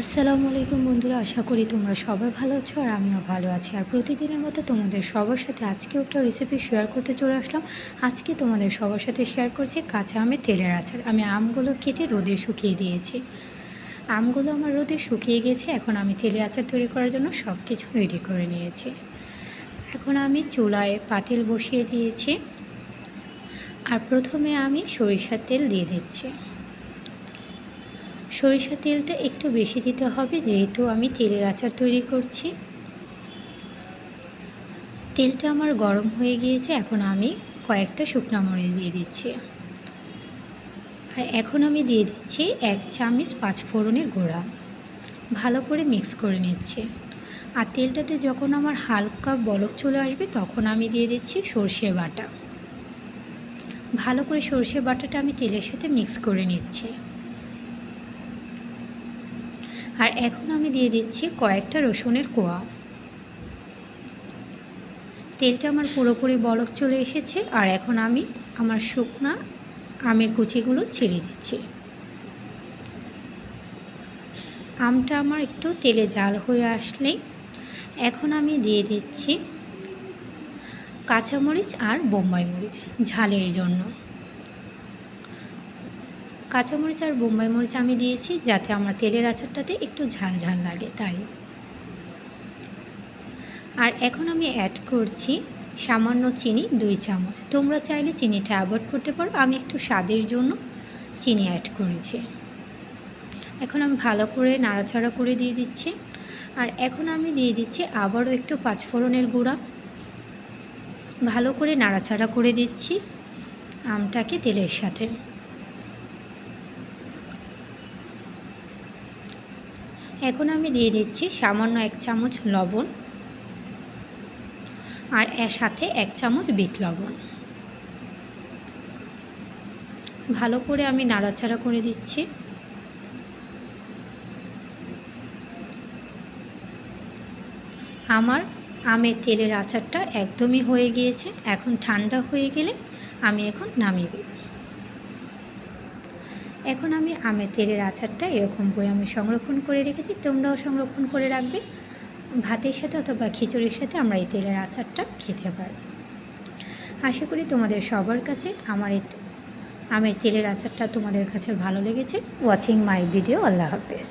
আসসালামু আলাইকুম বন্ধুরা, আশা করি তোমরা সবাই ভালো আছো আর আমিও ভালো আছি। আর প্রতিদিনের মতো তোমাদের সবার সাথে আজকেও একটা রেসিপি শেয়ার করতে চলে আসলাম। আজকে তোমাদের সবার সাথে শেয়ার করছি কাঁচা আমের তেলের আচার। আমি আমগুলো কেটে রোদে শুকিয়ে দিয়েছি। আমগুলো আমার রোদে শুকিয়ে গেছে, এখন আমি তেলের আচার তৈরি করার জন্য সব কিছু রেডি করে নিয়েছি। এখন আমি চুলায় পাতিল বসিয়ে দিয়েছি। আর প্রথমে আমি সরিষার তেল দিয়ে দিচ্ছি। সরিষার তেলটা একটু বেশি দিতে হবে, যেহেতু আমি তেলের আচার তৈরি করছি। তেলটা আমার গরম হয়ে গিয়েছে, এখন আমি কয়েকটা শুকনো মরিচ দিয়ে দিচ্ছি। আর এখন আমি দিয়ে দিচ্ছি এক চামচ পাঁচ ফোড়নের গোড়া। ভালো করে মিক্স করে নিচ্ছি। আর তেলটাতে যখন আমার হালকা বলক চলে আসবে, তখন আমি দিয়ে দিচ্ছি সর্ষে বাটা। ভালো করে সর্ষে বাটাটা আমি তেলের সাথে মিক্স করে নিচ্ছি। আর এখন আমি দিয়ে দিচ্ছি কয়েকটা রসুনের কোয়া। তেলটা আমার পুরোপুরি বরফ চলে এসেছে আর এখন আমি আমার শুকনা আমের কুচিগুলো ছেড়ে দিচ্ছি। আমটা আমার একটু তেলে জাল হয়ে আসলেই এখন আমি দিয়ে দিচ্ছি কাঁচামরিচ আর বোম্বাই মরিচ ঝালের জন্য। কাঁচামরিচ আর বোম্বাই মরিচ আমি দিয়েছি যাতে আমার তেলের আচারটাতে একটু ঝাল ঝাল লাগে, তাই। আর এখন আমি অ্যাড করছি সামান্য চিনি, দুই চামচ। তোমরা চাইলে চিনিটা অ্যাভয়েড করতে পারো, আমি একটু স্বাদের জন্য চিনি অ্যাড করেছি। এখন আমি ভালো করে নাড়াচাড়া করে দিয়ে দিচ্ছি। আর এখন আমি দিয়ে দিচ্ছি আবারও একটু পাঁচফোড়নের গুঁড়া। ভালো করে নাড়াচাড়া করে দিচ্ছি আমটাকে তেলের সাথে। এখন আমি দিয়ে দিচ্ছি সামান্য এক চামচ লবণ আর এর সাথে এক চামচ বিট লবণ। ভালো করে আমি নাড়াচাড়া করে দিচ্ছি। আমার আমের তেলের আচারটা একদমই হয়ে গিয়েছে। এখন ঠান্ডা হয়ে গেলে আমি এখন নামিয়ে দেব। এখন আমি আমের তেলের আচারটা এরকম বই আমি সংরক্ষণ করে রেখেছি, তোমরাও সংরক্ষণ করে রাখবে। ভাতের সাথে অথবা খিচুড়ির সাথে আমরা এই তেলের আচারটা খেতে পারি আশা করি তোমাদের সবার কাছে আমার এই আমের তেলের আচারটা তোমাদের কাছে ভালো লেগেছে। ওয়াচিং মাই ভিডিও আল্লাহ হাফেজ।